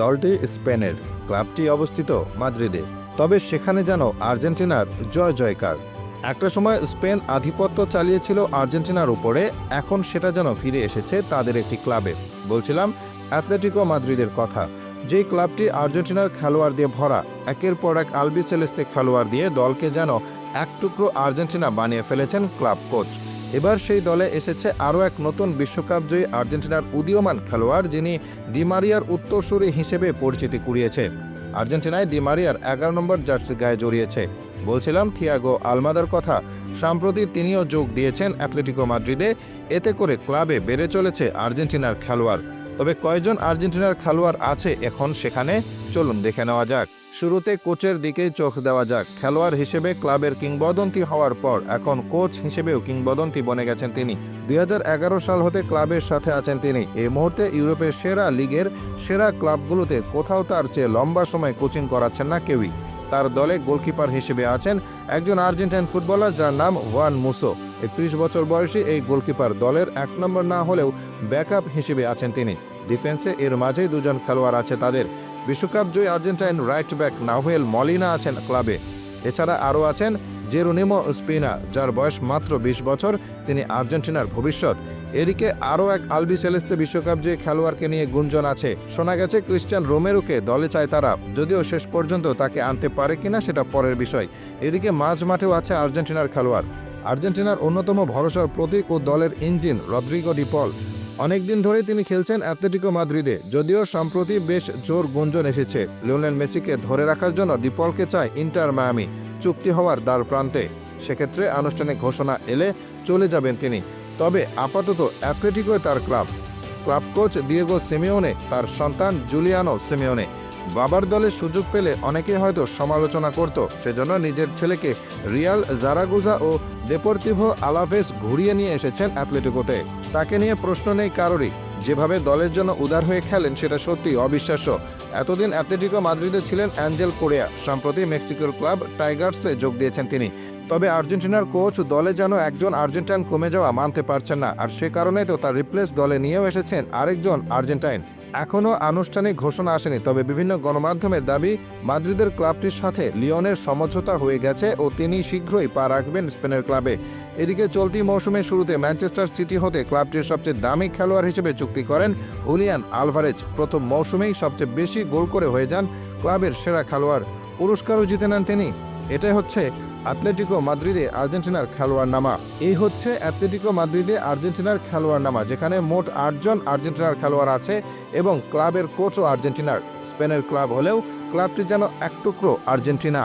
দলটি স্পেনের ক্লাবটি অবস্থিত মাদ্রিদে, তবে সেখানে যেন আর্জেন্টিনার জয় জয়কার। একটা সময় স্পেন আধিপত্য চালিয়েছিল আর্জেন্টিনার উপরে, এখন সেটা যেন ফিরে এসেছে তাদের একটি ক্লাবে। বলছিলাম, অ্যাথলেটিকো মাদ্রিদের কথা। যেই ক্লাবটি আর্জেন্টিনার খেলোয়াড় দিয়ে ভরা, একের পর এক আলবি সেলেস্তে খেলোয়াড় দিয়ে দলকে যেন এক টুকরো আর্জেন্টিনা বানিয়ে ফেলেছেন ক্লাব কোচ। এবার সেই দলে এসেছে আরও এক নতুন বিশ্বকাপ জয়ী আর্জেন্টিনার উদীয়মান খেলোয়াড় যিনি ডিমারিয়ার উত্তরসূরি হিসেবে পরিচিতি কুড়িয়েছে। আর্জেন্টিনায় ডিমারিয়ার এগারো নম্বর জার্সি গায়ে জড়িয়েছে। বলছিলাম থিয়াগো আলমাদার কথা, সম্প্রতি তিনিও যোগ দিয়েছেন অ্যাথলেটিকো মাদ্রিদে। এতে করে ক্লাবে বেড়ে চলেছে আর্জেন্টিনার খেলোয়াড়। তবে কয়জন আর্জেন্টিনার খেলোয়াড় আছে এখন সেখানে চলুন দেখে নেওয়া যাক। শুরুতে কোচের দিকেই চোখ দেওয়া যাক। খেলোয়াড় হিসেবে ক্লাবের কিংবদন্তি হওয়ার পর এখন কোচ হিসেবেও কিংবদন্তি বনে গেছেন তিনি। দুই হাজার এগারো সাল হতে ক্লাবের সাথে আছেন তিনি। এই মুহূর্তে ইউরোপের সেরা লিগের সেরা ক্লাবগুলোতে কোথাও তার চেয়ে লম্বা সময় কোচিং করাচ্ছেন না কেউই। তার দলে গোলকিপার হিসেবে আছেন একজন আর্জেন্টাইন ফুটবলার যার নাম ওয়ান মুসো। একত্রিশ বছর বয়সী এই গোলকিপার দলের এক নম্বর না হলেও ব্যাকআপ হিসেবে আছেন তিনি। ডিফেন্সে এর মাঝেই দুজন খেলোয়াড় আছে তাদের। বিশ্বকাপ জয়ী Argentine right back Nahuel Molina আছেন ক্লাবে। এছাড়া আরও আছেন জেরুনিমো স্পিনা যার বয়স মাত্র বিশ বছর। তিনি আর্জেন্টিনার ভবিষ্যৎ। এদিকে আরও এক আলবি সেলেস্তে বিশ্বকাপ যে খেলোয়াড়কে নিয়ে গুঞ্জন আছে, শোনা গেছে ক্রিস্টিয়ান রোমেরোকে দলে চায় তারা, যদিও শেষ পর্যন্ত তাকে আনতে পারে কিনা সেটা পরের বিষয়। এদিকে মাঝ মাঠেও আছে আর্জেন্টিনার খেলোয়াড়। আর্জেন্টিনার অন্যতম ভরসার প্রতীক ও দলের ইঞ্জিন রদ্রিগো ডিপল অনেকদিন ধরে তিনি খেলছেন অ্যাথলেটিকো মাদ্রিদে, যদিও সম্প্রতি বেশ জোর গুঞ্জন এসেছে। লিওনেল মেসিকে ধরে রাখার জন্য ডিপলকে চায় ইন্টার মায়ামি, চুক্তি হওয়ার দ্বার প্রান্তে। সেক্ষেত্রে আনুষ্ঠানিক ঘোষণা এলে চলে যাবেন তিনি। তবে আপাতত অ্যাথলেটিকোয় তার club. Club coach Diego Simeone, তার সন্তান জুলিয়ানো সেমিওনে। বাবার দলে সুযোগ পেলে অনেকে হয়তো সমালোচনা করত, সেজন্য নিজের ছেলেকে রিয়াল জারাগুজা ও ডেপোর্তিভো আলাভেস ঘুরিয়ে নিয়ে এসেছেন অ্যাথলেটিকোতে। তাকে নিয়ে প্রশ্ন নেই কারোরই। যেভাবে দলের জন্য উদার হয়ে খেলেন, সেটা সত্যি অবিশ্বাস্য। এতদিন অ্যাথলেটিকো মাদ্রিদে ছিলেন অ্যাঞ্জেল কোরিয়া। সম্প্রতি মেক্সিকোর ক্লাব টাইগার্সে যোগ দিয়েছেন তিনি। তবে আর্জেন্টিনার কোচ দলে যেন একজন আর্জেন্টাইন কমে যাওয়া মানতে পারছেন না, আর সে কারণে তো তার রিপ্লেস দলে নিয়েও এসেছেন আরেকজন আর্জেন্টাইন। এখনও আনুষ্ঠানিক ঘোষণা আসেনি, তবে বিভিন্ন গণমাধ্যমের দাবি, মাদ্রিদের ক্লাবটির সাথে লিওনের সমঝোতা হয়ে গেছে ও তিনি শীঘ্রই পা রাখবেন স্পেনের ক্লাবে। এদিকে চলতি মৌসুমের শুরুতে ম্যানচেস্টার সিটি হতে ক্লাবটির সবচেয়ে দামি খেলোয়াড় হিসেবে চুক্তি করেন হুলিয়ান আলভারেজ। প্রথম মৌসুমেই সবচেয়ে বেশি গোল করে হয়ে যান ক্লাবের সেরা খেলোয়াড়। পুরস্কারও জিতে নেন তিনি। এটাই হচ্ছে অ্যাথলেটিকো মাদ্রিদে আর্জেন্টিনার খেলোয়াড় নামা। এই হচ্ছে অ্যাথলেটিকো মাদ্রিদে আর্জেন্টিনার খেলোয়াড় নামা, যেখানে মোট আটজন আর্জেন্টিনার খেলোয়াড় আছে এবং ক্লাবের কোচও আর্জেন্টিনার। স্পেনের ক্লাব হলেও ক্লাবটি যেন এক টুকরো আর্জেন্টিনা।